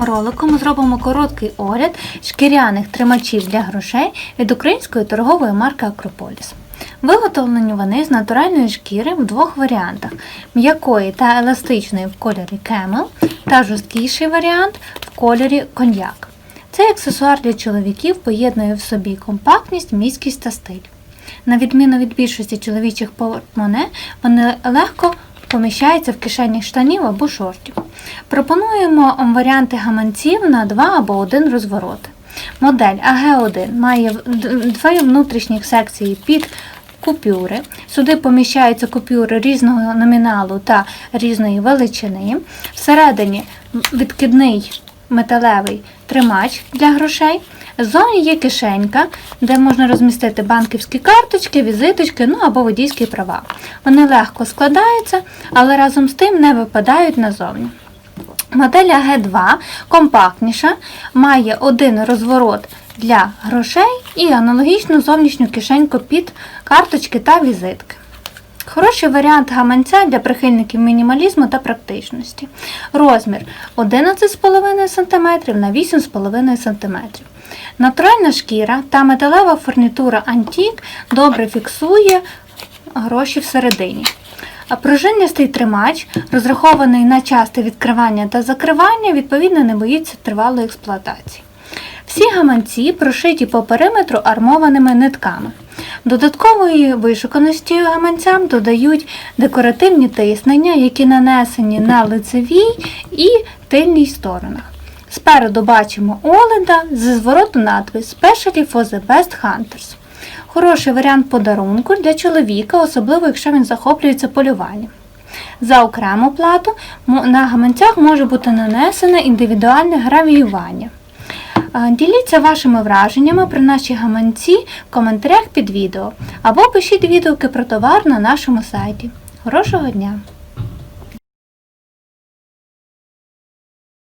цьому ролику ми зробимо короткий огляд шкіряних тримачів для грошей від української торгової марки Акрополіс. Виготовлені вони з натуральної шкіри в двох варіантах: м'якої та еластичної в кольорі Camel та жорсткіший варіант в кольорі коньяк. Цей аксесуар для чоловіків поєднує в собі компактність, міськість та стиль. На відміну від більшості чоловічих портмоне, вони легко поміщаються в кишені штанів або шортів. Пропонуємо варіанти гаманців на два або один розворот. Модель АГ1 має дві внутрішніх секції під купюри. Сюди поміщаються купюри різного номіналу та різної величини. Всередині відкидний металевий тримач для грошей. Ззовні є кишенька, де можна розмістити банківські карточки, візиточки, ну або водійські права. Вони легко складаються, але разом з тим не випадають назовні. Модель АГ2 компактніша, має один розворот для грошей і аналогічну зовнішню кишеньку під карточки та візитки. Хороший варіант гаманця для прихильників мінімалізму та практичності. Розмір 11,5 см на 8,5 см. Натуральна шкіра та металева фурнітура Антік добре фіксує гроші всередині. А пружинистий тримач, розрахований на часте відкривання та закривання, відповідно не боїться тривалої експлуатації. Всі гаманці прошиті по периметру армованими нитками. Додаткової вишуканості гаманцям додають декоративні тиснення, які нанесені на лицевій і тильній сторонах. Спереду бачимо оленда зі звороту надпис Specially for the Best Hunters. Хороший варіант подарунку для чоловіка, особливо якщо він захоплюється полюванням. За окрему плату на гаманцях може бути нанесене індивідуальне гравіювання. Діліться вашими враженнями про наші гаманці в коментарях під відео або пишіть відгуки про товар на нашому сайті. Хорошого дня!